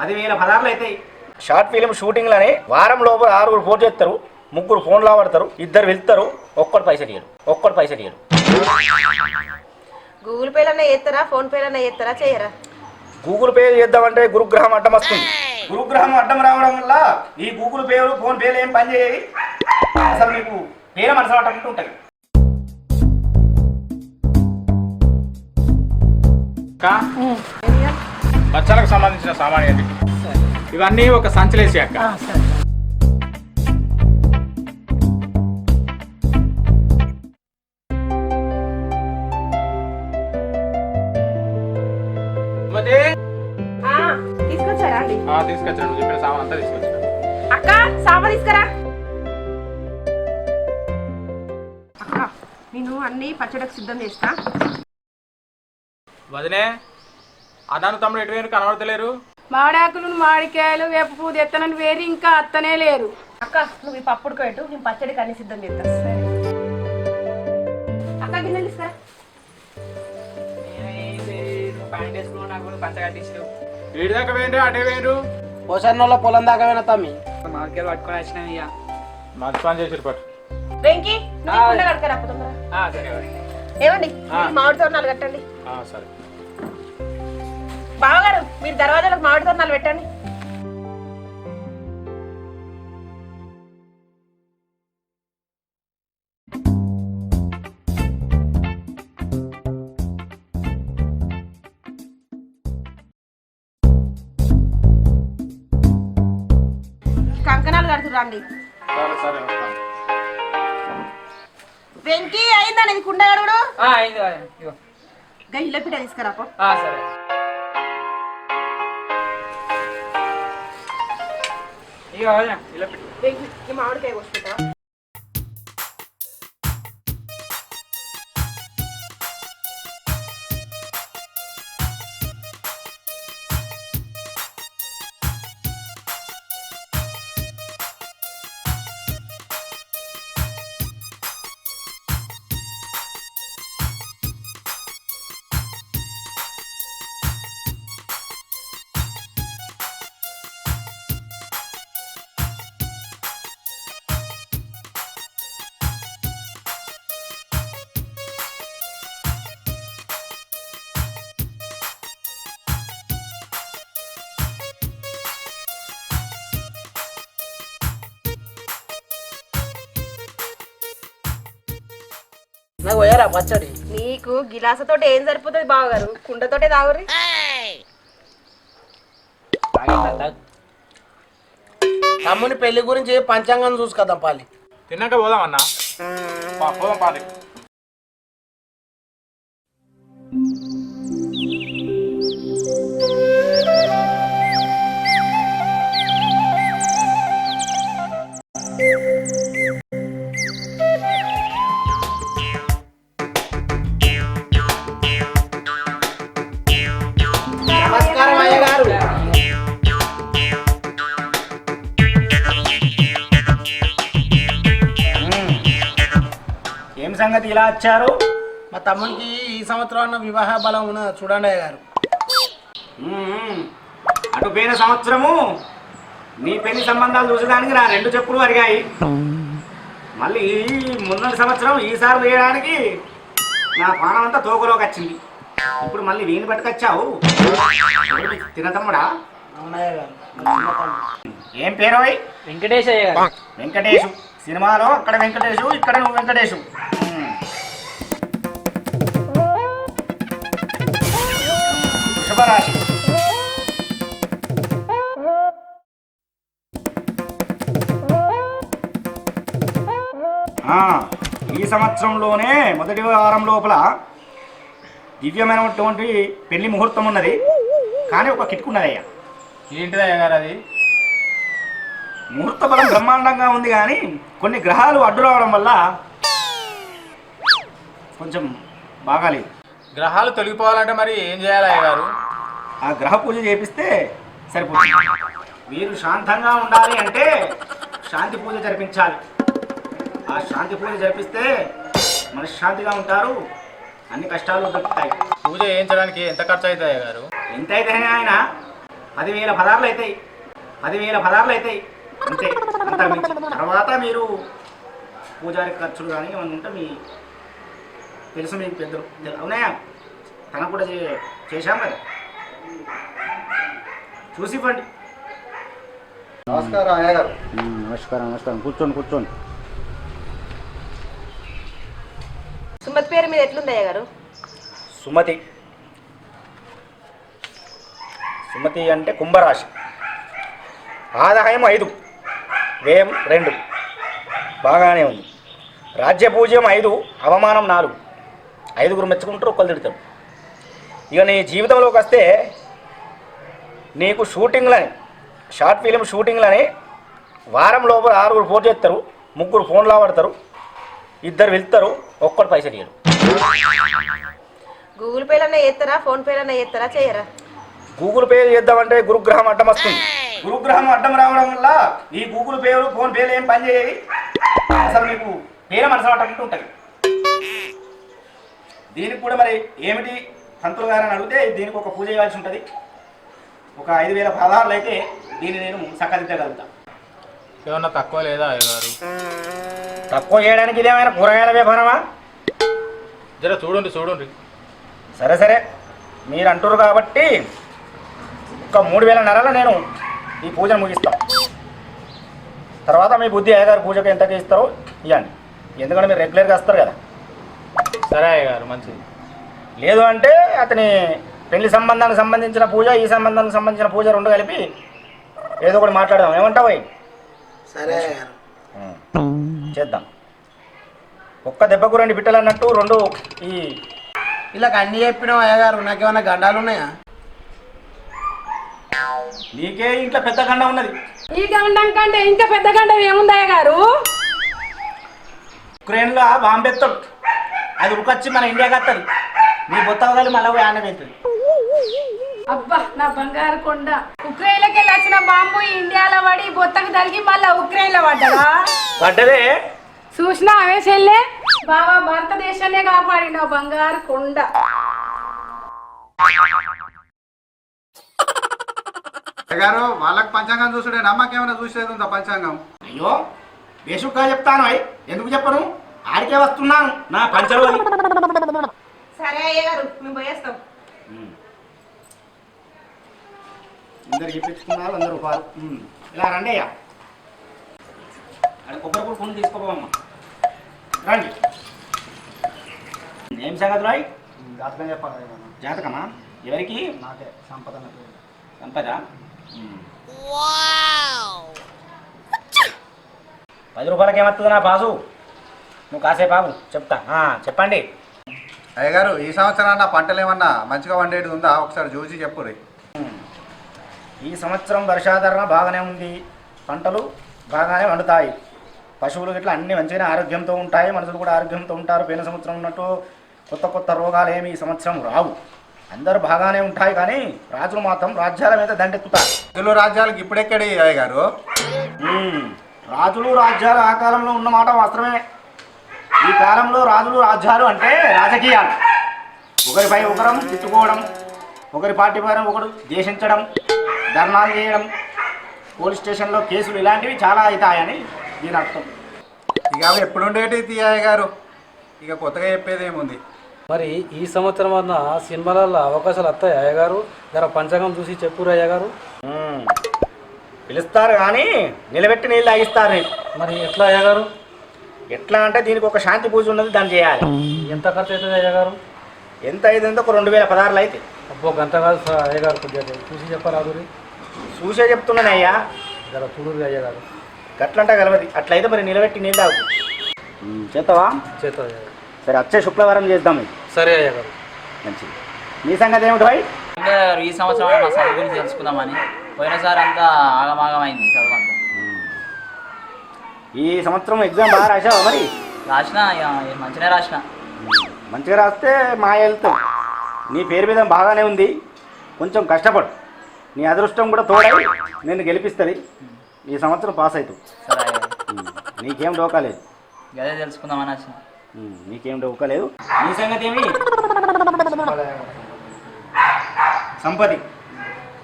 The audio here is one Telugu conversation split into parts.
పదివేల పదార్లు అవుతాయి. షార్ట్ ఫిలిం షూటింగ్లని వారం లోపు ఆరుగురు ఫోన్ చేస్తారు ముగ్గురు ఫోన్లో పడతారు ఇద్దరు వెళ్తారు ఒక్కడు పైసలు ఇయ్యరు ఒక్కడు పైసలు ఇయ్యరు గూగుల్ పేలన్నా చేస్తారా ఫోన్ పేలన్నా చేస్తారా చేయరా? గూగుల్ పే చేద్దామంటే గురుగ్రహం అడ్డం వస్తుంది. గురుగ్రహం అడ్డం రావడం వల్ల ఈ గూగుల్ పేలు ఫోన్ పేలు ఏం పని చేయవి? అసలు మీకు పేరు మనసు పట్టకుండా ఉంటుంది. అక్క బచ్చలకు సంబంధించిన సామాన్ ఏంటి? ఇవన్నీ ఒక సంచలేసి అక్క తీసుకొచ్చాను. నువ్వు చెప్పిన సామాన్ అంతా తీసుకొచ్చాను. అక్క సామా తీసుకురా. అక్క నేను అన్ని పచ్చడికి సిద్ధం చేస్తా. వదినే అదాను తమ్ముడు ఎటు వేరు కనబడతలేరు? మాడాకులు మామిడికాయలు వేప పువ్వు తెత్తనని వేరి ఇంకా అత్తనే లేరు. అక్క నువ్వు ఈ పప్పుడు పెట్టు నేను పచ్చడికి అన్ని సిద్ధం చేస్తా. అక్క గిన్నెలు ఏడు దాకా వేయండి అటే వేయండు పోసన్నోళ్ళ పొలం దాకా తమ్మి. పట్టుకొని వచ్చినాం ఇక. మంచి పని చేసిరు పట్టు. వెంకీ నువ్వు కుండ కడతారా తొందరగా. ఆ, సరే మరి. ఏమండి మామిడి తోరణాలు కట్టండి. ఆ, సరే. బావగారు మీరు దర్వాజాలకు మామిడి తోరణాలు పెట్టండి. కంకణాలు కడుతురండి సరే సరే. వెంకీ అయిందా కుండ గడుగుడు ఆ, అయింది పిట తీసుకురా పో. ఆ, సరే ఇక వదినా, ఇలా పెట్టు. వెంకీ ఈ మామిడికాయ కోసుకుంటా నాకు పోయారా పచ్చడి? నీకు గిలాసతోటి ఏం సరిపోతుంది బావగారు? కుండతోటే తాగురి తమ్ముని పెళ్ళి గురించి పంచాంగం చూసుకదాం పాలి తిన్నాక పోదాం అన్న పోదాం పాటి ఇలా వచ్చారు. మా తమ్మునికి ఈ సంవత్సరం అన్న వివాహ బలం ఉన్న చూడండి గారు. అటు పోయిన సంవత్సరము నీ పెళ్ళి సంబంధాలు చూసడానికి నా రెండు చెప్పులు అరిగాయి. మళ్ళీ ఈ ముందటి సంవత్సరం ఈసారి వేయడానికి నా పానం అంతా తోకలోకి వచ్చింది. ఇప్పుడు మళ్ళీ వీని పట్టుకొచ్చావు. తినతమ్ముడా. ఏం పేరోయ్ వెంకటేశయ్య గారు వెంకటేషు. సినిమాలో అక్కడ వెంకటేషు ఇక్కడ నువ్వు వెంకటేషు. ఈ సంవత్సరంలోనే మొదటి వారం లోపల దివ్యమైనటువంటి పెళ్ళి ముహూర్తం ఉన్నది. కానీ ఒక కిటుకున్నదయ్యా ఏంటిది అయ్య గారు అది? ముహూర్త బలం బ్రహ్మాండంగా ఉంది కానీ కొన్ని గ్రహాలు అడ్డు రావడం వల్ల కొంచెం బాగాలేదు. గ్రహాలు తొలగిపోవాలంటే మరి ఏం చేయాలి అయ్య గారు? ఆ గ్రహ పూజ చేపిస్తే సరిపోతుంది. మీరు శాంతంగా ఉండాలి అంటే శాంతి పూజ జరిపించాలి. ఆ శాంతి పూజ జరిపిస్తే మనశ్శాంతిగా ఉంటారు. అన్ని కష్టాలు దొరుకుతాయి. పూజ చేయించడానికి ఎంత ఖర్చు అవుతుంది అయ్య గారు ఎంతైతే ఆయన పదివేల పదార్లు అవుతాయి పదివేల పదార్లు అవుతాయి అంతే. తర్వాత మీరు పూజారి ఖర్చులు కానీ ఏమైనా ఉంటే మీ తెలుసు మీకు పెద్దలు. అవునాయా తనకు కూడా చే- చేశాం కదా చూసి ఇవ్వండి. నమస్కారం అయ్య గారు నమస్కారం నమస్కారం. కూర్చోండి కూర్చోండి. సుమతి పేరు మీద ఎట్లుందయ్య గారు సుమతి. సుమతి అంటే కుంభరాశి. ఆదాయం ఐదు వ్యయం రెండు. బాగానే ఉంది. రాజ్య పూజ్యం ఐదు అవమానం నాలుగు. ఐదుగురు మెచ్చుకుంటారు ఒక్కరు తిడతారు. ఇక నీ జీవితంలోకి వస్తే నీకు షూటింగ్లని షార్ట్ ఫిలిం షూటింగ్లని వారం లోపల ఆరుగురు ఫోన్ చేస్తారు ముగ్గురు ఫోన్లు ఆడతారు ఇద్దరు వెళ్తారు ఒక్కడు పైసలు ఇయ్యరు గూగుల్ పేలన్నా చేస్తారా ఫోన్ పేలన్నా చేస్తారా చేయరా? గూగుల్ పే చేద్దామంటే గురుగ్రహం అడ్డం వస్తుంది. గురుగ్రహం అడ్డం రావడం వల్ల ఈ గూగుల్ పేలు ఫోన్ పేలు ఏం పని చేయవి? అసలు మీకు పేరే మనసు పట్టకుండా ఉంటుంది. దీనికి కూడా మరి ఏమిటి? పంతులు గారని అడిగితే దీనికి ఒక పూజ చేయాల్సి ఉంటుంది. ఒక ఐదు వేల పదహారులు అయితే దీన్ని నేను సక్కదిద్దగలుగుతా ఏమన్నా తక్కువ లేదా అయ్యగారు? తక్కువ చేయడానికి ఇదేమైనా కూరగాయల వ్యాపారమా? జర చూడండి చూడండి. సరే సరే. మీరు అంటారు కాబట్టి ఒక మూడు వేల నెలలో నేను ఈ పూజను ముగిస్తాం. తర్వాత మీ బుద్ధి అయ్యగారు పూజకు ఎంతకి ఇస్తారో ఇవ్వండి ఎందుకంటే మీరు రెగ్యులర్గా వస్తారు కదా. సరే అయ్యగారు మంచిది. లేదు అంటే అతని పెళ్ళి సంబంధానికి సంబంధించిన పూజ ఈ సంబంధానికి సంబంధించిన పూజ రెండు కలిపి ఏదో ఒకటి మాట్లాడదాం. ఏమంటావు? సరే. చేద్దాం. ఒక్క దెబ్బకు రెండు బిట్టలు అన్నట్టు రెండు ఈ ఇలా అన్ని చెప్పినావు అయ్య గారు నాకేమైనా గండాలు ఉన్నాయా? నీకే ఇంట్లో పెద్ద గండ ఉన్నది. ఈ గండం కంటే ఇంకా పెద్ద గండం ఏముందయ్య గారు ఉక్రెయిన్లో బాంబెత్తాడు. అది ఉరికొచ్చి మన ఇండియాకి వస్తుంది నీ బొత్తవగాలి మళ్ళీ అవుతుంది అబ్బా నా బంగారు కొండ. ఉక్రెయిన్లోకి వెళ్ళి వచ్చిన బాంబు ఇండియాలో పడి బొత్తకు తలిగి మళ్ళా ఉక్రెయిన్లో పడ్డదా? పడ్డదే. చూసినా అవే చెల్లె? బాబా భారతదేశాన్నే కాపాడిన బంగారు కొండ. గారు వాళ్ళకి పంచాంగం చూసుడే నమ్మకేమైనా చూసేది ఉందా పంచాంగం? అయ్యో బేసుగ్గా చెప్తాను అయ్. ఎందుకు చెప్పను? ఆడికే వస్తున్నాను. నా పంచలు సరే అయ్య గారు మేము పోయేస్తాం. అందరు చెప్పించుకున్నారు అందరు రూపాయలు. ఇలా రండి అయ్యా. అక్కడ కొబ్బరి కూడా కొన్ని తీసుకోపోమ్మా రండి. ఏం సంగతి రాయ్? జాతకం చెప్పాలి. జాతకమా? ఎవరికి? నాకే సంపద. సంపద? పది రూపాయలకి ఏమవుతుంది నా పాసు నువ్వు కాసేపు ఆగు చెప్తా. ఆ, చెప్పండి. అయ్యగారు ఈ సంవత్సరం నా పంటలు ఏమన్నా మంచిగా వండేది ఉందా? ఒకసారి చూసి చెప్పుర్రి ఈ సంవత్సరం వర్షాధారణ బాగానే ఉంది. పంటలు బాగానే వండుతాయి. పశువులు గిట్లా అన్ని మంచిగానే ఆరోగ్యంతో ఉంటాయి. మనుషులు కూడా ఆరోగ్యంతో ఉంటారు. పోయిన సంవత్సరం ఉన్నట్టు కొత్త కొత్త రోగాలు ఏమి ఈ సంవత్సరం రావు. అందరూ బాగానే ఉంటాయి కానీ రాజులు మాత్రం రాజ్యాల మీద దండెత్తుతారు. తెలుగు రాజ్యాలకు ఇప్పుడెక్కడి అయ్యగారు ఉమ్, రాజులు రాజ్యాలు ఆ కాలంలో ఉన్నమాట వాస్తవమే ఈ కాలంలో రాజులు రాజ్యాలు అంటే రాజకీయాలు. ఒకరిపై ఒకరం తిట్టుకోవడం ఒకరి పార్టీ పైన ఒకరు దేశించడం ధర్నాలు చేయడం పోలీస్ స్టేషన్లో కేసులు ఇలాంటివి చాలా అవుతాయని దీని అర్థం. ఇక అవి ఎప్పుడు ఉండేటి తీయ్య గారు? ఇక కొత్తగా చెప్పేది ఏముంది మరి ఈ సంవత్సరం అన్న సినిమాలలో అవకాశాలు వస్తాయి అయ్యగారు జర పంచాంగం చూసి చెప్పురు అయ్యగారు ఉమ్, పిలుస్తారు కానీ నిలబెట్టి నీళ్ళు తాగిస్తారు. నీకు. మరి ఎట్లా అయ్యగారు ఎట్లా అంటే దీనికి ఒక శాంతి పూజ ఉన్నది దాన్ని చేయాలి. ఎంత ఖర్చు అవుతుంది అయ్యగారు ఎంత అయిందంటే ఒక రెండు వేల పదార్లు అయితే అబ్బో గంట కాదు సార్ అయ్యగారు కొద్దిగా చూసి చెప్పరాదురి చూసే చెప్తున్నాను అయ్యా జర చూడురి అయ్యగారు. గట్లంటా గలవది అట్లయితే మరి నిలబెట్టి నీళ్ళు తాగు. చేస్తావా? చేత అయ్యగారు. సరే వచ్చే శుక్రవారం చేద్దాం. సరే అయ్యగారు. మంచిది. నీ సంగతి ఏమిటి భాయ్ ఈ సంవత్సరం మా చదువు గురించి తెలుసుకుందామని. పోయినసారి అంతా ఆగమాగం అయింది చదువు అంతా. ఈ సంవత్సరం ఎగ్జామ్ బాగా రాసావా మరి? రాసిన మంచిగా రాసిన. మంచిగా రాస్తే మా వెళ్తాం నీ పేరు మీద బాగానే ఉంది. కొంచెం కష్టపడు. నీ అదృష్టం కూడా తోడై నేను గెలిపిస్తుంది. ఈ సంవత్సరం పాస్ అవుతావు ఉమ్, నీకేం డోకాలేదు గదే తెలుసుకుందామని వచ్చిన. నీకేం డోకాలేదు నీ సంగతి ఏమి? సంపతి.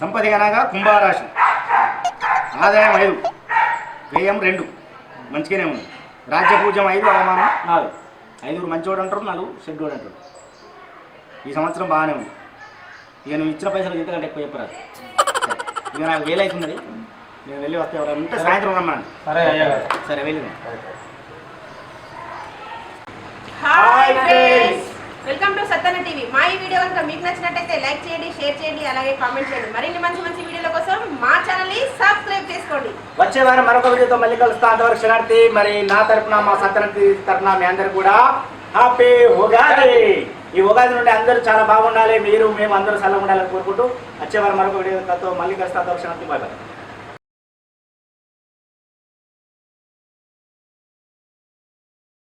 సంపద అనగా కుంభరాశి. ఆదాయం ఐదు వ్యయం రెండు. మంచిగానే ఉంది. రాజ్య పూజ్యం ఐదు అవమానం నాలుగు. ఐదుగురు మంచివాడు అంటారు నాలుగు చెడ్డోడు అంటారు ఈ సంవత్సరం బాగానే ఉంది. ఇక నువ్వు ఇచ్చిన పైసలు ఇంతకంటే ఎక్కువ చెప్పరాదు. ఇక నాకు వేలు అవుతున్నది నేను వెళ్ళి వస్తే ఎవరైనా ఉంటే సాయంత్రం రమ్మనండి. సరే సరే వెళ్ళి hi friends welcome to Sattana TV మా ఈ వీడియో కనుక మీకు నచ్చినట్టయితే లైక్ చేయండి షేర్ చేయండి అలాగే కామెంట్ చేయండి. మరిన్ని మంచి మంచి వీడియోల కోసం మా ఛానల్ని సబ్స్క్రైబ్ చేసుకోండి. వచ్చే వారం మరొక వీడియోతో మళ్ళీ కలుస్తా. అంతవరకు శనార్థి మరి నా తరపున మా సత్తనకి తరపున మీ అందరు కూడా. హ్యాపీ ఉగాది ఈ ఉగాది నుండి అందరూ చాలా బాగుండాలి మీరు మేము అందరూ చల్లగా ఉండాలని కోరుకుంటూ వచ్చే వారం మరొక వీడియోతో మళ్ళీ కలుస్తా. అంతవరకు శనార్థి బాయ్ బాయ్